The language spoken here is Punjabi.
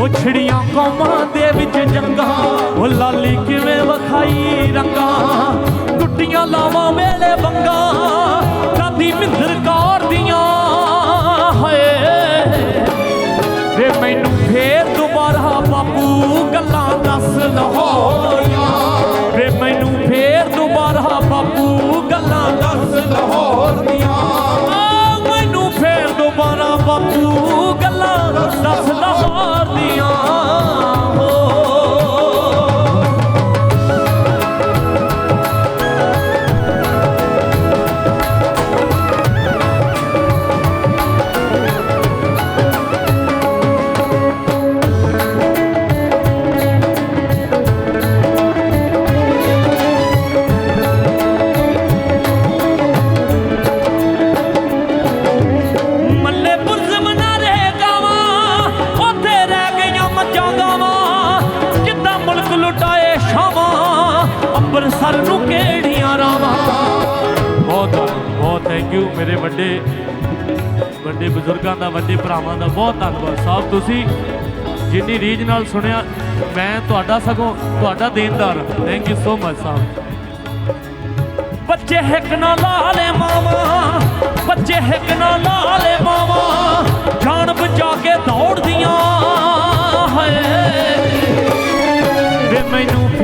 ਉਹ ਛੜੀਆਂ ਕੌਮਾਂ ਦੇ ਵਿੱਚ ਜੰਗਾਂ। ਉਹ ਲਾਲੀ ਕਿਵੇਂ ਵਖਾਈ ਰੰਗਾਂ? ਟੁੱਟੀਆਂ ਲਾਵਾਂ ਮੇਲੇ ਬੰਗਾ। ਦਾਦੀ ਮਿੰਦਰ ਕੌਰ ਦੀਆਂ। ਹਾਏ। ਵੇ ਮੈਨੂੰ ਫੇਰ ਦੁਬਾਰਾ ਬਾਪੂ ਗੱਲਾਂ ਦੱਸ ਲਾਹੌਰੀਆਂ। ਵੇ ਮੈਨੂੰ ਫੇਰ ਦੁਬਾਰਾ ਬਾਪੂ ਗੱਲਾਂ ਦੱਸ ਲਾਹੌਰ ਮੈਨੂੰ ਫੇਰ ਦੁਬਾਰਾ ਬਾਪੂ ਗੱਲਾਂ ਦੱਸ ਲਾਹੌਰ ਲੁਟਾਏ ਸ਼ਾਵਾਂ ਅੰਮ੍ਰਿਤਸਰ ਨੂੰ ਕਿਹੜੀਆਂ ਰਾਵਾਂ? ਬਹੁਤ ਬਹੁਤ ਥੈਂਕ ਯੂ ਮੇਰੇ ਵੱਡੇ ਵੱਡੇ ਬਜ਼ੁਰਗਾਂ ਦਾ, ਵੱਡੇ ਭਰਾਵਾਂ ਦਾ ਬਹੁਤ ਧੰਨਵਾਦ। ਸਾਹਿਬ, ਤੁਸੀਂ ਜਿੰਨੀ ਰੀਜ ਨਾਲ ਸੁਣਿਆ, ਮੈਂ ਤੁਹਾਡਾ ਸਗੋਂ ਤੁਹਾਡਾ ਦੇਣਦਾਰ ਥੈਂਕ ਯੂ ਸੋ ਮਚ ਸਾਹਿਬ। ਬੱਚੇ ਹਿੱਕ ਨਾ ਲਾ ਮਾਵਾ, ਬੱਚੇ ਹਿੱਕ ਨਾ ਲਾ ਵੇ